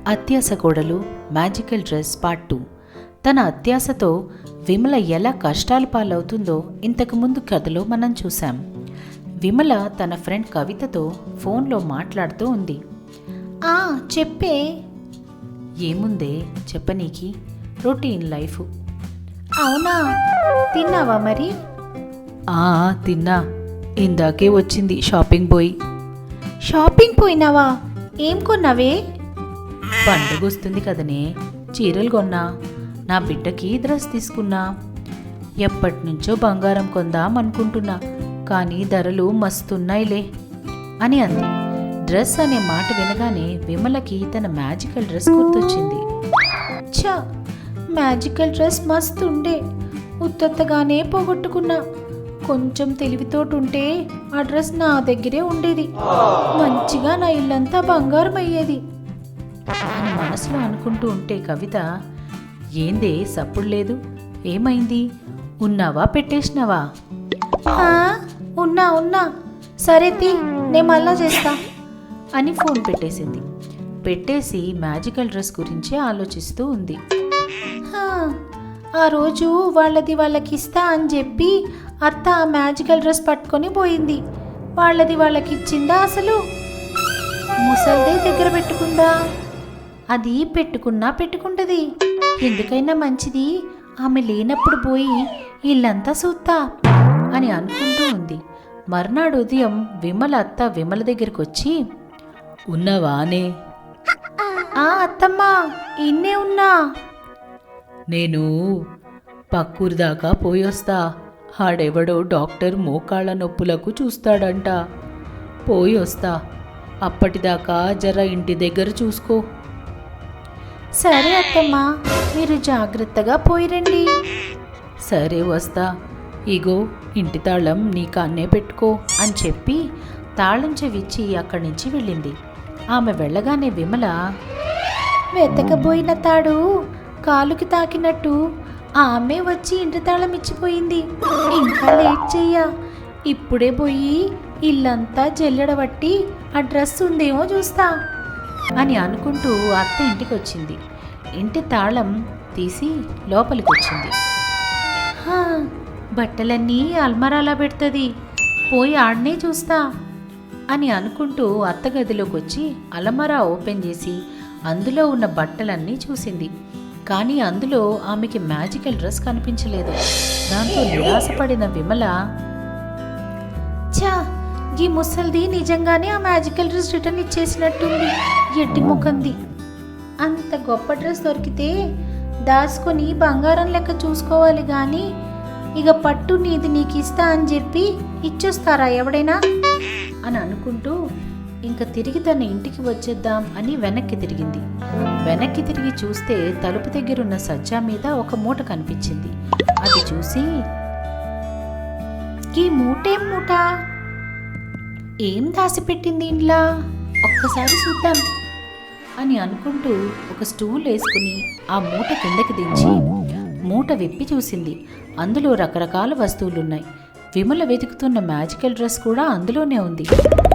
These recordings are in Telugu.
అత్యాస కోడలు మ్యాజికల్ డ్రెస్ పార్ట్ టూ. తన అత్యాసతో విమల ఎలా కష్టాలు పాలవుతుందో ఇంతకుముందు కథలో మనం చూసాం విమల తన ఫ్రెండ్ కవితతో ఫోన్లో మాట్లాడుతూ ఉంది. ఆ చెప్పే. ఏముందే చెప్పనీకి. Routine life. అవునా? తిన్నావా మరి? ఆ తిన్నా. ఇందాకే వచ్చింది షాపింగ్ పోయి. షాపింగ్ పోయినావా? ఏం కొన్నావే? పండుగ వస్తుంది కదనే. చీరలు కొన్నా నా బిడ్డకి డ్రెస్ తీసుకున్నా. ఎప్పటి నుంచో బంగారం కొందాం అనుకుంటున్నా కానీ ధరలు మస్తున్నాయిలే అని అంది. డ్రెస్ అనే మాట వినగానే విమలకి తన మ్యాజికల్ డ్రెస్ గుర్తొచ్చింది. ఛా! మ్యాజికల్ డ్రెస్ మస్తు ఉండే ఉత్తత్తగానే పోగొట్టుకున్నా. కొంచెం తెలివితోటుంటే ఆ డ్రెస్ నా దగ్గరే ఉండేది. మంచిగా నా ఇల్లంతా బంగారం అయ్యేది అని మనసులో అనుకుంటూ ఉంటే కవిత ఏందే సప్పుడు లేదు? ఏమైంది? ఉన్నావా? పెట్టేసినావా? ఉన్నా ఉన్నా. సరే తీ నేను మళ్ళా చేస్తా. అని ఫోన్ పెట్టేసింది. పెట్టేసి మ్యాజికల్ డ్రెస్ గురించి ఆలోచిస్తూ ఉంది. "హా, ఆ రోజు వాళ్ళది వాళ్ళకి ఇస్తా అని చెప్పి అత్త ఆ మ్యాజికల్ డ్రెస్ పట్టుకొని పోయింది. వాళ్ళది వాళ్ళకి ఇచ్చిందా అసలు? ముసల్దే దగ్గర పెట్టుకుందా? అది పెట్టుకున్నా పెట్టుకుంటది. ఎందుకైనా మంచిది. ఆమె లేనప్పుడు పోయి ఇల్లంతా సూత్తా అని అనుకుంటూ ఉంది. మర్నాడు ఉదయం విమల అత్త విమల దగ్గరికి వచ్చి ఉన్నవానే ఆ అత్తమ్మా ఇన్నే ఉన్నా. నేను పక్కూరు దాకా పోయొస్తా ఆడెవడో డాక్టర్ మోకాళ్ళ నొప్పులకు చూస్తాడంట. పోయి వస్తా. అప్పటిదాకా జర ఇంటి దగ్గర చూసుకో. సరే అత్తమ్మా మీరు జాగ్రత్తగా పోయిరండి. సరే వస్తా. ఇగో ఇంటి తాళం నీ కాన్నే పెట్టుకో అని చెప్పి తాళం చెవిచ్చి అక్కడి నుంచి వెళ్ళింది. ఆమె వెళ్ళగానే విమల వెతకబోయిన తాడు కాలుకి తాకినట్టు ఆమె వచ్చి ఇంటి తాళం ఇచ్చిపోయింది. ఇంకా లేట్ చెయ్య. ఇప్పుడే పోయి ఇల్లంతా జల్లెడబట్టి ఆ డ్రెస్ ఉందేమో చూస్తా. అని అనుకుంటూ అత్త ఇంటికి వచ్చింది ఇంటి తాళం తీసి లోపలికి వచ్చింది బట్టలన్నీ అల్మరాలా పెడుతుంది. పోయి ఆడనే చూస్తా అని అనుకుంటూ అత్తగదిలోకి వచ్చి అలమరా ఓపెన్ చేసి అందులో ఉన్న బట్టలన్నీ చూసింది. కానీ అందులో ఆమెకి మ్యాజికల్ డ్రెస్ కనిపించలేదు. దాంతో నిరాశపడిన విమల ఛా ఈ ముసల్ది నిజంగానే ఆ మ్యాజికల్ డ్రెస్ రిటర్న్ ఇచ్చేసినట్టుంది. ఎట్టి ముఖంది. అంత గొప్ప డ్రెస్ దొరికితే దాచుకొని బంగారం లెక్క చూసుకోవాలి కానీ ఇక పట్టు నీది నీకు ఇస్తా అని చెప్పి ఇచ్చొస్తారా ఎవడైనా? అని అనుకుంటూ ఇంకా తిరిగి తన ఇంటికి వచ్చేద్దాం అని వెనక్కి తిరిగింది. వెనక్కి తిరిగి చూస్తే తలుపు దగ్గరున్న సజ్జా మీద ఒక మూట కనిపించింది. అది చూసి ఈ మూటేం మూట? ఏం దాచిపెట్టింది ఇంట్లో ఒక్కసారి చూద్దాం అని అనుకుంటూ ఒక స్టూల్ వేసుకుని ఆ మూట కిందకి దించి మూట విప్పి చూసింది. అందులో రకరకాల వస్తువులున్నాయి. విమల వెతుకుతున్న మ్యాజికల్ డ్రెస్ కూడా అందులోనే ఉంది.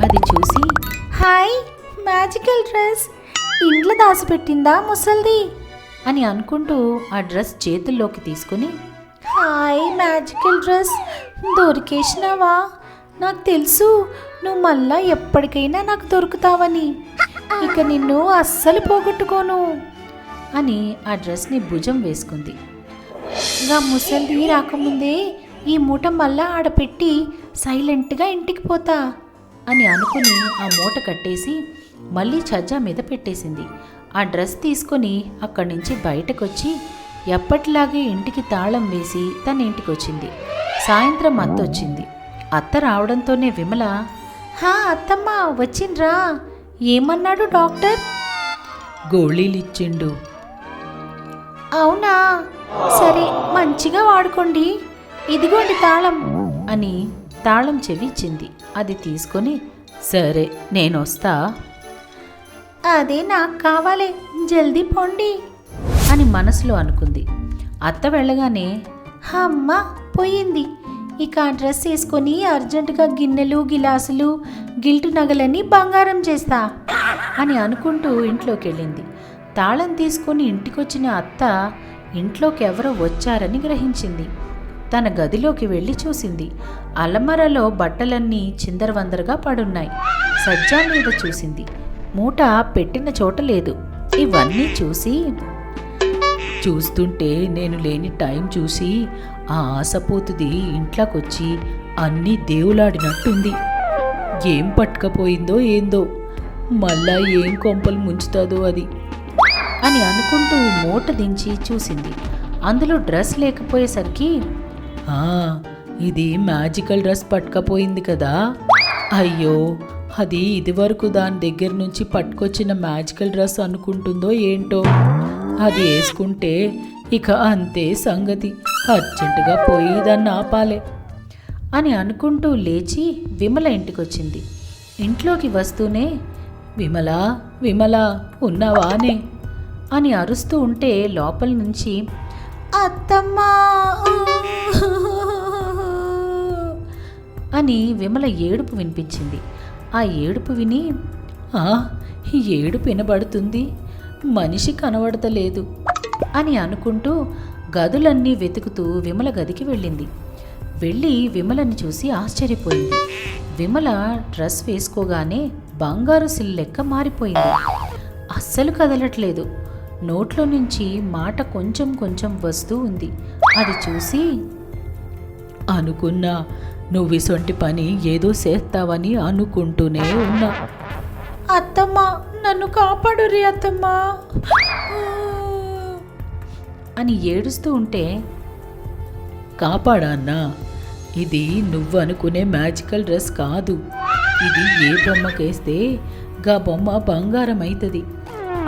అది చూసి హాయ్ మ్యాజికల్ డ్రెస్. ఇంట్లో దాచిపెట్టిందా ముసల్ది? అని అనుకుంటూ ఆ డ్రెస్ చేతుల్లోకి తీసుకుని హాయ్ మ్యాజికల్ డ్రెస్. దొరికేసినావా? నాకు తెలుసు నువ్వు మళ్ళా ఎప్పటికైనా నాకు దొరుకుతావని. ఇక నిన్ను అస్సలు పోగొట్టుకోను అని ఆ డ్రెస్ని భుజం వేసుకుంది. ఇంకా ముసలిది రాకముందే ఈ మూట మళ్ళా ఆడపెట్టి సైలెంట్గా ఇంటికి పోతా అని అనుకుని ఆ మూట కట్టేసి మళ్ళీ చజ్జా మీద పెట్టేసింది. ఆ డ్రెస్ తీసుకొని అక్కడి నుంచి బయటకొచ్చి ఎప్పటిలాగే ఇంటికి తాళం వేసి తన ఇంటికి వచ్చింది సాయంత్రం అంత వచ్చింది అత్త రావడంతోనే విమల హా అత్తమ్మ వచ్చిండ్రా. ఏమన్నాడు డాక్టర్? గోళీలిచ్చిండు. అవునా? సరే మంచిగా వాడుకోండి. ఇదిగోండి తాళం. అని తాళం చెవి ఇచ్చింది అది తీసుకొని సరే నేను వస్తా అదే నాకు కావాలి జల్దీ పొండి. అని మనసులో అనుకుంది. అత్త వెళ్ళగానే అమ్మ పోయింది. ఇక ఆ డ్రెస్ వేసుకొని అర్జెంటుగా గిన్నెలు గిలాసులు గిల్టు నగలన్నీ బంగారం చేస్తా అని అనుకుంటూ ఇంట్లోకి వెళ్ళింది తాళం తీసుకొని ఇంటికొచ్చిన అత్త ఇంట్లోకి ఎవరో వచ్చారని గ్రహించింది. తన గదిలోకి వెళ్ళి చూసింది. అలమరలో బట్టలన్నీ చిందరవందరగా పడున్నాయి. సజ్జా మీద చూసింది. మూట పెట్టిన చోట లేదు. ఇవన్నీ చూసి చూస్తుంటే నేను లేని టైం చూసి ఆ ఆశపోతుది ఇంట్లోకొచ్చి అన్నీ దేవులాడినట్టుంది. ఏం పట్టుకపోయిందో ఏందో మళ్ళా ఏం కొంపలు ముంచుతాదో అది అని అనుకుంటూ మూట దించి చూసింది. అందులో డ్రెస్ లేకపోయేసరికి ఇది మ్యాజికల్ డ్రెస్ పట్టుకపోయింది కదా. అయ్యో అది ఇదివరకు దాని దగ్గర నుంచి పట్టుకొచ్చిన మ్యాజికల్ డ్రెస్ అనుకుంటుందో ఏంటో. అది వేసుకుంటే ఇక అంతే సంగతి. అర్జెంటుగా పోయి దాన్ని ఆపాలే అని అనుకుంటూ లేచి విమల ఇంటికొచ్చింది. ఇంట్లోకి వస్తూనే విమల విమల ఉన్నావానే అని అరుస్తూ ఉంటే లోపల నుంచి అత్తమ్మా అని విమల ఏడుపు వినిపించింది. ఆ ఏడుపు విని "ఆ, ఏడుపు వినబడుతుంది. మనిషి కనబడతలేదు అని అనుకుంటూ గదులన్నీ వెతుకుతూ విమల గదికి వెళ్ళింది. వెళ్ళి విమలని చూసి ఆశ్చర్యపోయింది. విమల డ్రెస్ వేసుకోగానే బంగారు సిల్ లెక్క మారిపోయింది. అస్సలు కదలట్లేదు. నోట్లో నుంచి మాట కొంచెం కొంచెం వస్తూ ఉంది. అది చూసి అనుకున్నా నువ్వు ఇసొంటి పని ఏదో చేస్తావని అనుకుంటూనే ఉన్నా. అత్తమ్మ నన్ను కాపాడు రే అత్తమ్మా. అని ఏడుస్తూ ఉంటే కాపాడాన్నా ఇది నువ్వు అనుకునే మ్యాజికల్ డ్రెస్ కాదు. ఇది ఏ బొమ్మకేస్తే గా బొమ్మ బంగారం అవుతుంది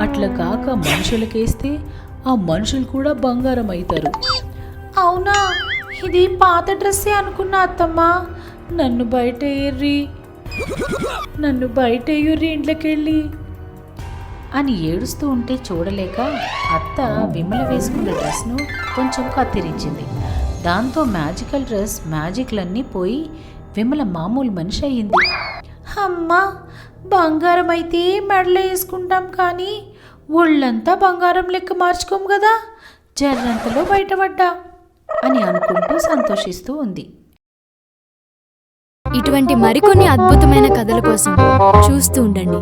అట్లా కాక మనుషులకేస్తే ఆ మనుషులు కూడా బంగారం అవుతారు అవునా? ఇది పాత డ్రెస్సే అనుకున్నా అత్తమ్మా. నన్ను బయట ఎర్రి నన్ను బయట ఎయ్యుర్రి ఇంట్లోకెళ్ళి అని ఏడుస్తూ ఉంటే చూడలేక అత్త విమల వేసుకున్న డ్రెస్ను కొంచెం కత్తిరించింది. దాంతో మ్యాజికల్ డ్రెస్ మ్యాజిక్లన్నీ పోయి విమల మామూలు మనిషి అయ్యింది. అమ్మా బంగారం అయితే మెడలో వేసుకుంటాం కానీ ఒళ్ళంతా బంగారం లెక్క మార్చుకోం కదా జర్రంతలో బయటపడ్డా అని అనుకుంటూ సంతోషిస్తూ ఉంది. ఇటువంటి మరికొన్ని అద్భుతమైన కథల కోసం చూస్తూ ఉండండి.